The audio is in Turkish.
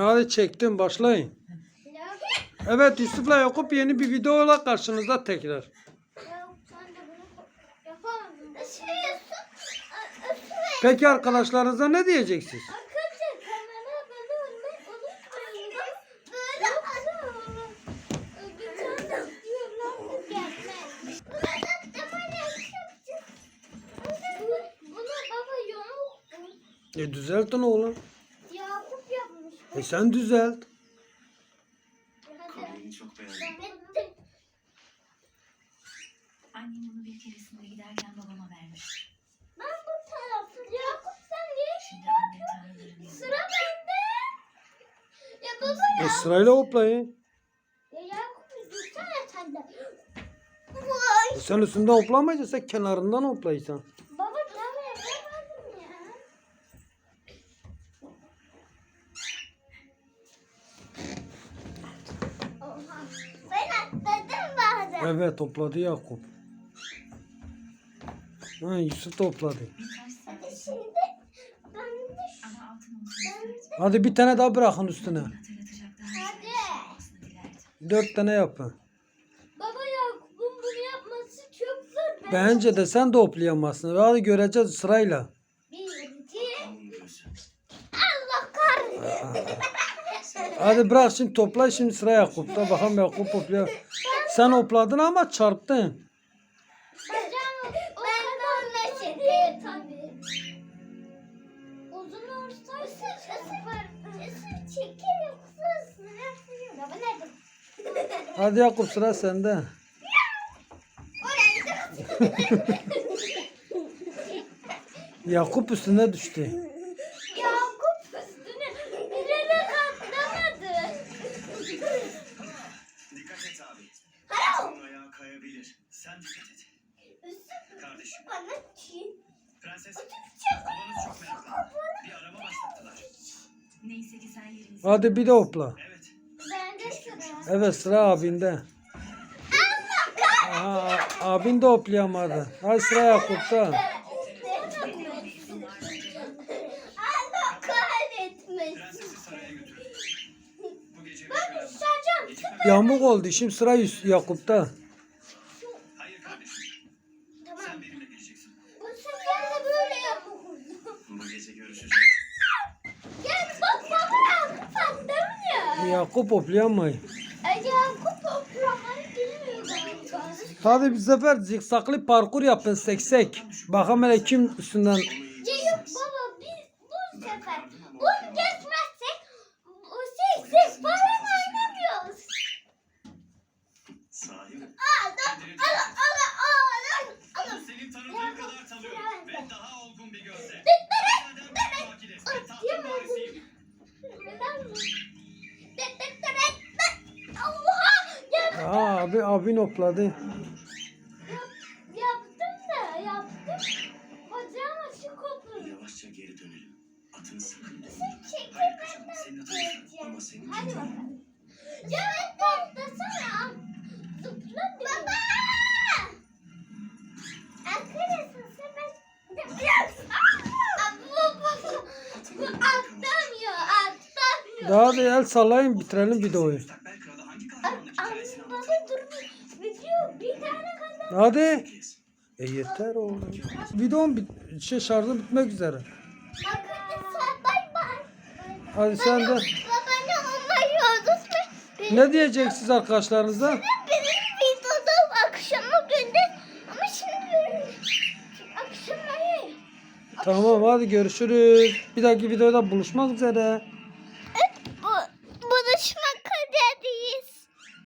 Hadi çektim başlayın. Evet Yusuf'la Yakup yeni bir videoyla karşınızda tekrar. Peki arkadaşlarınıza ne diyeceksiniz? E düzeltin oğlum. E sen düzelt. Kolyeyi çok beğendim. Annem bunu bir keresinde giderken babama vermiş. Ben bu tarafı. Yakup sen niye Şimdi annem tanrıların yanında. Sıra bende. Ya baba E ya. sırayla hoplayın. Ya Yakup bir dursana sen de. Vay. E sen üstünde hoplamayacaksın kenarından hoplaysan. Baba tamam yapamadım ya. Oha. Ben atladım bazen. Evet hopladı Yakup. Ha Yusuf isterdim. Hadi bir tane daha bırakın üstüne. Dilerdim. Dört tane yapın. Baba Yakup'un bunu yapması çok zor. Ben Bence de sen de hoplayamazsın. Hadi göreceğiz sırayla. Bir, iki. Allah kahretsin. Hadi bırak şimdi topla şimdi sıra Yakup'ta. Bakalım Yakup hopluyor. Sen hopladın ama çarptın. Hocam o ben de onunla çekeyim tabii. Uzun olursa ısır ısır. Isır çekil yoksa ısırırsın. Baba nerede? Hadi Yakup sıra sende. Yakup üstüne düştü. Neyse ki sen yerimizi Hadi bir de hopla. Evet. Bende sıra. Evet sıra abinde. Aha, abin de hoplayamadı. Hadi sıra Yakup'ta. Yamuk oldu. Şimdi sıra Yakup'ta. Görüşeceğiz. Gel bak baba Yakup atlamıyor. Yakup hoplayamıyor. E, Yakup toplamayı bilmiyor galiba. Hadi bir sefer zikzaklı parkur yapın seksek. Bakalım hele kim üstünden. Ceyhun baba biz bu sefer bunu geçmezsek bu seksek falan abi abin hopladı. yap, yaptım da yaptım. Bacağım açık oldu. Yavaşça geri dönelim. Atını sakın Sen durma. çekil Hayır de Senin atını çekeceğim. ama senin Hadi bakalım. Ya ben patlasana. Zıpla Baba! Arkadaşlar sen ben... Atlamıyor, atlamıyor. Daha da el sallayın bitirelim videoyu. Baba dur. Video bir tane kadar. Hadi. E yeter oğlum. Videom bit şey şarjı bitmek üzere. Hadi sen de. Ne diyeceksiniz arkadaşlarınıza? Benim videoda akşama gündüz ama şimdi akşam hayır. Tamam hadi görüşürüz. Bir dahaki videoda buluşmak üzere.